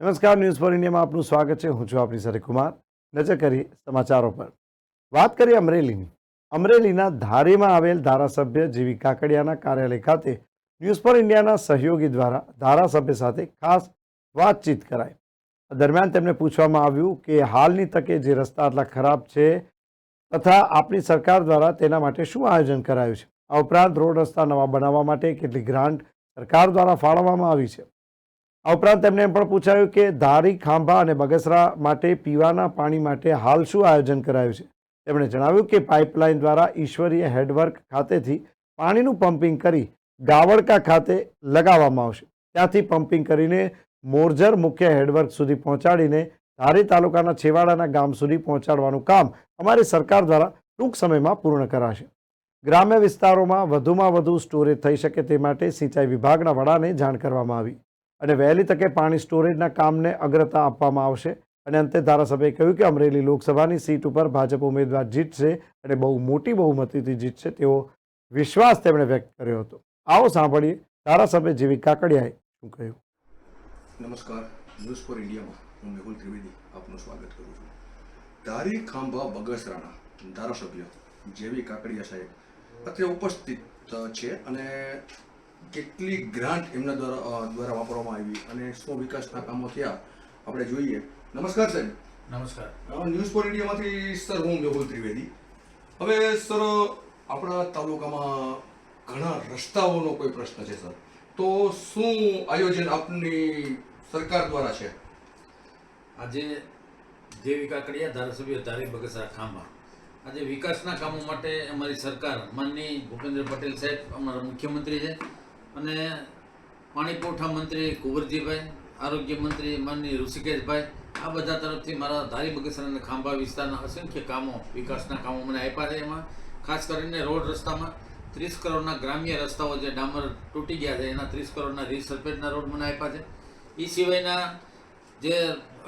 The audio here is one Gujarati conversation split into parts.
નમસ્કાર, ન્યૂઝ ફોર ઇન્ડિયામાં આપનું સ્વાગત છે. હું છું આપણી સાથે કુમાર. નજર કરી સમાચારો પર. વાત કરીએ અમરેલીની. અમરેલીના ધારીમાં આવેલ ધારાસભ્ય જીવી કાકડિયાના કાર્યાલય ખાતે ન્યૂઝ ફોર ઇન્ડિયાના સહયોગી દ્વારા ધારાસભ્ય સાથે ખાસ વાતચીત કરાઈ. દરમિયાન તેમને પૂછવામાં આવ્યું કે હાલની તકે જે રસ્તા આટલા ખરાબ છે તથા આપણી સરકાર દ્વારા તેના માટે શું આયોજન કરાયું છે? આ ઉપરાંત રોડ રસ્તા નવા બનાવવા માટે કેટલી ગ્રાન્ટ સરકાર દ્વારા ફાળવવામાં આવી છે? આ ઉપરાંત તેમને એમ પણ પૂછાયું કે ધારી, ખાંભા અને બગસરા માટે પીવાના પાણી માટે હાલ શું આયોજન કરાયું છે? તેમણે જણાવ્યું કે પાઇપલાઇન દ્વારા ઈશ્વરીય હેડવર્ક ખાતેથી પાણીનું પમ્પિંગ કરી ગાવડકા ખાતે લગાવવામાં આવશે. ત્યાંથી પમ્પિંગ કરીને મોરજર મુખ્ય હેડવર્ક સુધી પહોંચાડીને ધારી તાલુકાના છેવાડાના ગામ સુધી પહોંચાડવાનું કામ અમારી સરકાર દ્વારા ટૂંક સમયમાં પૂર્ણ કરાશે. ગ્રામ્ય વિસ્તારોમાં વધુમાં વધુ સ્ટોરેજ થઈ શકે તે માટે સિંચાઈ વિભાગના વડાને જાણ કરવામાં આવી. અને વહેલી તકે પાણી સ્ટોરેજના કામને અગ્રતા આપવામાં આવશે. અને અંતે ધારાસભ્યએ કહ્યું કે અમરેલી લોકસભાની સીટ ઉપર ભાજપ ઉમેદવાર જીતશે અને બહુ મોટી બહુમતીથી જીતશે તેવો વિશ્વાસ તેમણે વ્યક્ત કર્યો હતો. આવો સાંભળીએ ધારાસભ્ય જેવી કાકડિયાએ શું કહ્યું. નમસ્કાર. ન્યૂઝ ફોર ઇન્ડિયામાં હું મેહુલ ત્રિવેદી આપનું સ્વાગત કરું છું. ધારી ખાંભા બગસરાના ધારાસભ્ય જેવી કાકડિયા સાહેબ અત્યારે ઉપસ્થિત છે અને કેટલી ગ્રાન્ટ એમના દ્વારા દ્વારા વાપરવામાં આવી અને શું વિકાસના કામો થયા આપણે જોઈએ. નમસ્કાર સાહેબ. નમસ્કાર. ન્યૂઝ ફોર ઇન્ડિયામાંથી સર હું મેહુલ ત્રિવેદી. હવે સર આપણા તાલુકામાં ઘણા રસ્તાઓનો કોઈ પ્રશ્ન છે સર. તો શું આયોજન આપની સરકાર દ્વારા છે? આજે દેવી કાકડિયા ધારાસભ્ય ધારી બગસરા ખાંભા. આજે વિકાસના કામો માટે અમારી સરકાર માનની ભૂપેન્દ્ર પટેલ સાહેબ અમારા મુખ્યમંત્રી છે. અને પાણી પુરવઠા મંત્રી કુંવરજીભાઈ, આરોગ્ય મંત્રી માનની ઋષિકેશભાઈ, આ બધા તરફથી મારા ધારી બગસરા અને ખાંભા વિસ્તારના અસંખ્ય કામો, વિકાસના કામો મને આપ્યા છે એમાં. ખાસ કરીને રોડ રસ્તામાં ત્રીસ કરોડના ગ્રામ્ય રસ્તાઓ જે ડામર તૂટી ગયા છે, એના ત્રીસ કરોડના રીસર્ફેટના રોડ મને આપ્યા છે. એ સિવાયના જે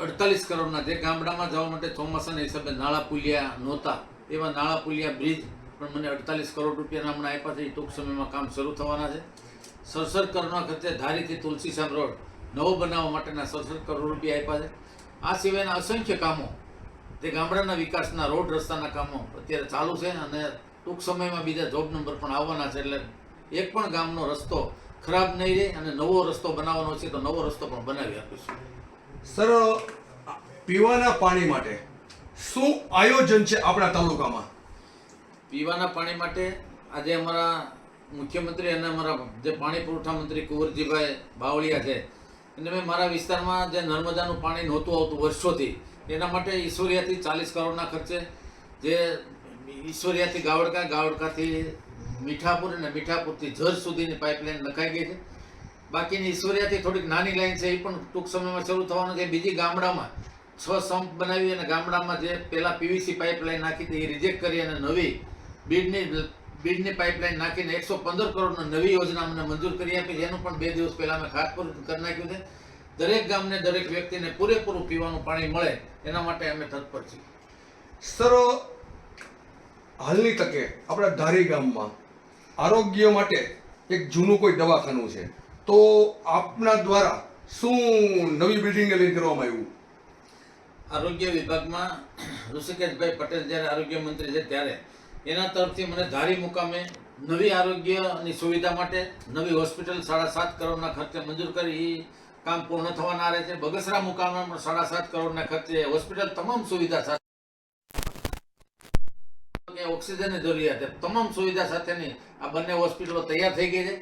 અડતાલીસ કરોડના જે ગામડામાં જવા માટે ચોમાસાના હિસાબે નાળા પુલિયા નહોતા, એવા નાળા પુલિયા બ્રિજ પણ મને અડતાલીસ કરોડ રૂપિયાના હમણાં આપ્યા છે. એ ટૂંક સમયમાં કામ શરૂ થવાના છે. સડસઠ કરોડના ખર્ચે ધારીથી તુલસીશ્યામ રોડ નવો બનાવવા માટેના સડસઠ કરોડ રૂપિયા આપ્યા છે. આ સિવાયના અસંખ્ય કામો જે ગામડાના વિકાસના રોડ રસ્તાના કામો અત્યારે ચાલુ છે અને ટૂંક સમયમાં બીજા જોબ નંબર પણ આવવાના છે એટલે એક પણ ગામનો રસ્તો ખરાબ નહીં રહે અને નવો રસ્તો બનાવવાનો છે તો નવો રસ્તો પણ બનાવી આપીશું. સર પીવાના પાણી માટે શું આયોજન છે આપણા તાલુકામાં? પીવાના પાણી માટે આજે અમારા મુખ્યમંત્રી અને અમારા જે પાણી પુરવઠા મંત્રી કુંવરજીભાઈ બાવળિયા છે, એને મેં મારા વિસ્તારમાં જે નર્મદાનું પાણી નહોતું આવતું વર્ષોથી, એના માટે ઈશ્વરિયાથી ચાલીસ કરોડના ખર્ચે જે ઈશ્વરિયાથી ગાવડકા, ગાવડકાથી મીઠાપુર અને મીઠાપુરથી જર સુધીની પાઇપલાઇન નખાઈ ગઈ છે. બાકીની ઈશ્વરિયાથી થોડીક નાની લાઈન છે, એ પણ ટૂંક સમયમાં શરૂ થવાનું છે. બીજી ગામડામાં છ સંપ બનાવી અને ગામડામાં જે પહેલાં પીવીસી પાઇપલાઇન નાખી હતી, એ રિજેક્ટ કરી અને નવી બીડની બીડની પાઇપલાઇન નાખીને એકસો પંદર કરોડની નવી યોજના અમને મંજૂર કરી આપી એનું પણ બે દિવસ પહેલા અમે ખાતપુર કરી નાખ્યું છે. દરેક ગામને દરેક વ્યક્તિને પૂરેપૂરું પીવાનું પાણી મળે એના માટે અમે તત્પર છીએ. સર હાલની તકે આપણા ધારી ગામમાં આરોગ્ય માટે એક જૂનું કોઈ દવાખાનું છે. તો આપના દ્વારા શું નવી બિલ્ડિંગ લઈને કરવામાં આવ્યું? આરોગ્ય વિભાગમાં ઋષિકેશભાઈ પટેલ જ્યારે આરોગ્ય મંત્રી છે ત્યારે એના તરફથી મને ધારી મુકામે નવી આરોગ્યની સુવિધા માટે નવી હોસ્પિટલ સાડા સાત કરોડના ખર્ચે મંજૂર કરી. એ કામ પૂર્ણ થવાના રહે છે. બગસરા મુકામે પણ સાડા સાત કરોડના ખર્ચે હોસ્પિટલ તમામ સુવિધા સાથે ઓક્સિજનની જરૂરિયાત તમામ સુવિધા સાથેની આ બંને હોસ્પિટલો તૈયાર થઈ ગઈ છે.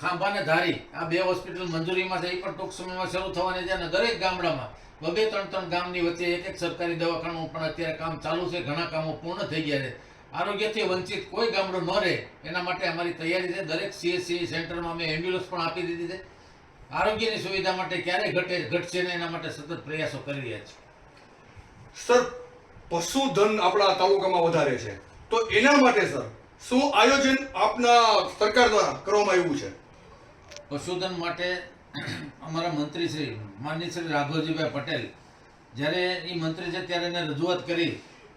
ખાંભા ને ધારી આ બે હોસ્પિટલ મંજૂરીમાં છે. એ પણ ટૂંક સમયમાં શરૂ થવાની છે અને દરેક ગામડામાં બબે ત્રણ ત્રણ ગામની વચ્ચે એક એક સરકારી દવાખાનું પણ અત્યારે કામ ચાલુ છે. ઘણા કામો પૂર્ણ થઈ ગયા છે. આરોગ્યથી વંચિત કોઈ ગામડું ન રહે એના માટે અમારી તૈયારી છે. દરેક સીએસસી સેન્ટરમાં અમે એમ્બ્યુલન્સ પણ આપી દીધી છે. આરોગ્યની સુવિધા માટે ક્યારે ઘટે ઘટશે ને એના માટે સતત પ્રયાસો કરી રહ્યા છે સર પશુધન આપણા તાલુકામાં વધારે છે. તો એના માટે સર શું આયોજન આપના સરકાર દ્વારા કરવામાં આવ્યું છે? પશુધન માટે અમારા મંત્રી શ્રી માનની શ્રી રાઘવજીભાઈ પટેલ જ્યારે એ મંત્રી છે ત્યારે એને રજૂઆત કરી.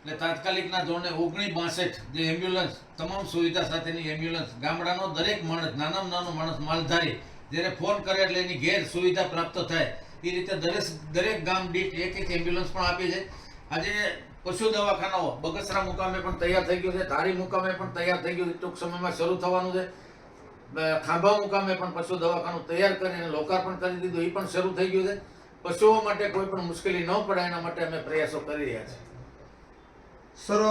એટલે તાત્કાલિકના ધોરણે ઓગણી બાસઠ જે એમ્બ્યુલન્સ તમામ સુવિધા સાથેની એમ્બ્યુલન્સ ગામડાનો દરેક માણસ, નાનામાં નાનો માણસ માલધારી જ્યારે ફોન કરે એટલે એની ઘેર સુવિધા પ્રાપ્ત થાય. એ રીતે દરેક દરેક ગામ દીઠ એક એક એમ્બ્યુલન્સ પણ આપી છે. આજે પશુ દવાખાનાઓ, બગસરા મુકામે પણ તૈયાર થઈ ગયું છે, ધારી મુકામે પણ તૈયાર થઈ ગયું છે, ટૂંક સમયમાં શરૂ થવાનું છે. ખાંભા મુકામે પણ પશુ દવાખાનું તૈયાર કરીને લોકાર્પણ કરી દીધું એ પણ શરૂ થઈ ગયું છે. પશુઓ માટે કોઈ પણ મુશ્કેલી ન પડે, એના માટે અમે પ્રયાસો કરી રહ્યા છીએ. સર,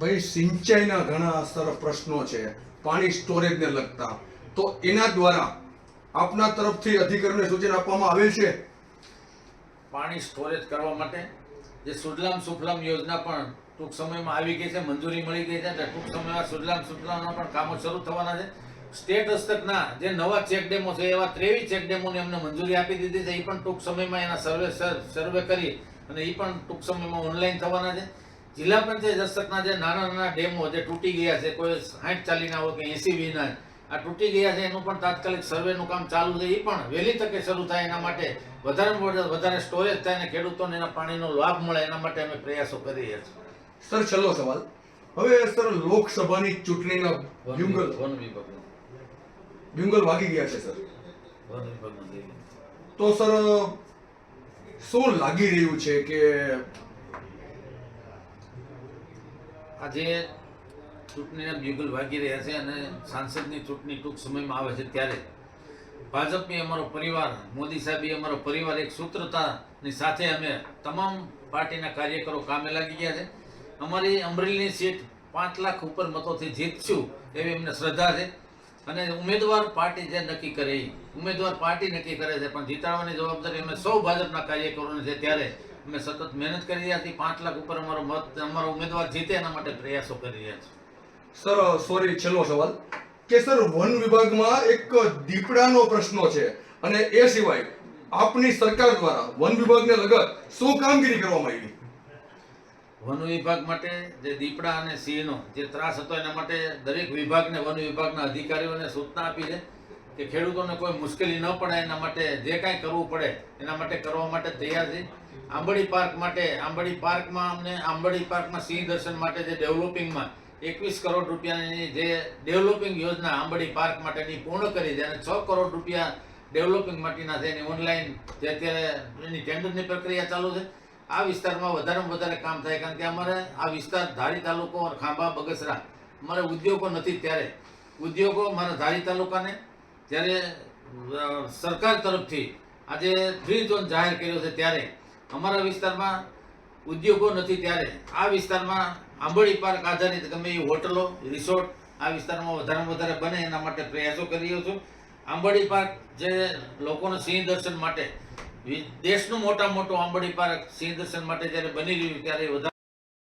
ભાઈ, સિંચાઈના ઘણા સર પ્રશ્નો છે. પાણી સ્ટોરેજને લગતા. તો એના દ્વારા આપના તરફથી અધિકારીને સૂચન આપવામાં આવેલ છે? પાણી સ્ટોરેજ કરવા માટે જે સુજલામ સુફલામ યોજના પણ ટૂંક સમયમાં આવી ગઈ છે, મંજૂરી મળી ગઈ છે, એટલે ટૂંક સમયમાં સુજલામ સુફલામના પણ કામો શરૂ થવાના છે. સ્ટેટ હસ્તકના જે નવા ચેક ડેમો છે, એવા ત્રેવીસ ચેક ડેમોને અમને મંજૂરી આપી દીધી છે. એ પણ ટૂંક સમયમાં એના સર્વે સર્વે કરી અને એ પણ ટૂંક સમયમાં ઓનલાઈન થવાના છે. જિલ્લા પંચાયત હસ્તકના જે નાના નાના ડેમો જે તૂટી ગયા છે કોઈ સાઠ ચાલીના હોય કે એસી વીના આ તૂટી ગયા છે એનું પણ તાત્કાલિક સર્વેનું કામ ચાલુ છે. એ પણ વહેલી તકે શરૂ થાય એના માટે વધારે વધારે સ્ટોરેજ થાય અને ખેડૂતોને એના પાણીનો લાભ મળે એના માટે અમે પ્રયાસો કરી રહ્યા છીએ. સર છેલ્લો સવાલ. હવે સર લોકસભાની ચૂંટણીનો વ્યુંગલ વન વિભાગ બ્યુંગલ વાગી ગયા છે સર. વન વિભાગનું તો સર શું લાગી રહ્યું છે કે આજે ચૂંટણીના બ્યુગલ વાગી રહ્યા છે અને સાંસદની ચૂંટણી ટૂંક સમયમાં આવે છે ત્યારે. ભાજપની અમારો પરિવાર, મોદી સાહેબે અમારો પરિવાર એક સૂત્રતાની સાથે અમે તમામ પાર્ટીના કાર્યકરો કામે લાગી ગયા છે. અમારી અમરેલીની સીટ પાંચ લાખ ઉપર મતોથી જીતશું એવી અમને શ્રદ્ધા છે. અને ઉમેદવાર પાર્ટી જે નક્કી કરે, ઉમેદવાર પાર્ટી નક્કી કરે છે, પણ જીતાડવાની જવાબદારી અમે સૌ ભાજપના કાર્યકરોને છે, ત્યારે અમે સતત મહેનત કરી રહ્યા છીએ, પાંચ લાખ ઉપર અમારો મત, અમારો ઉમેદવાર જીતે એના માટે પ્રયાસો કરી રહ્યા છીએ સર સોરી છેલ્લો સવાલ. કે સર, વન વિભાગમાં એક દીપડાનો પ્રશ્ન છે, અને એ સિવાય આપની સરકાર દ્વારા વન વિભાગને લગત શું કામગીરી કરવામાં આવી? વન વિભાગ માટે જે દીપડા અને સિંહનો જે ત્રાસ હતો, એના માટે દરેક વિભાગને, વન વિભાગના અધિકારીઓને સૂચના આપી છે કે ખેડૂતોને કોઈ મુશ્કેલી ન પડે એના માટે જે કાંઈ કરવું પડે, એના માટે કરવા માટે તૈયાર છે. આંબડી પાર્ક માટે, આંબડી પાર્કમાં અમને, આંબડી પાર્કમાં સિંહ દર્શન માટે જે ડેવલપિંગમાં એકવીસ કરોડ રૂપિયાની જે ડેવલપિંગ યોજના આંબડી પાર્ક માટેની પૂર્ણ કરી છે, અને છ કરોડ રૂપિયા ડેવલપિંગ માટેના છે, એની ઓનલાઈન જે અત્યારે એની ટેન્ડરની પ્રક્રિયા ચાલુ છે. આ વિસ્તારમાં વધારેમાં વધારે કામ થાય, કારણ કે અમારે આ વિસ્તાર ધારી તાલુકો અને ખાંભા, બગસરા, અમારે ઉદ્યોગો નથી ત્યારે. ઉદ્યોગો મારા ધારી તાલુકાને જ્યારે સરકાર તરફથી આજે ફ્રી ઝોન જાહેર કર્યો છે ત્યારે. અમારા વિસ્તારમાં ઉદ્યોગો નથી ત્યારે. આ વિસ્તારમાં આંબળી પાર્ક આધારિત ગમે એ હોટલો, રિસોર્ટ આ વિસ્તારમાં વધારેમાં વધારે બને એના માટે પ્રયાસો કરી રહ્યો છું. આંબળી પાર્ક જે લોકોને સિંહ દર્શન માટે દેશનું મોટા મોટું આંબડી પાર્ક સિંહ દર્શન માટે જ્યારે બની રહ્યું ત્યારે વધારે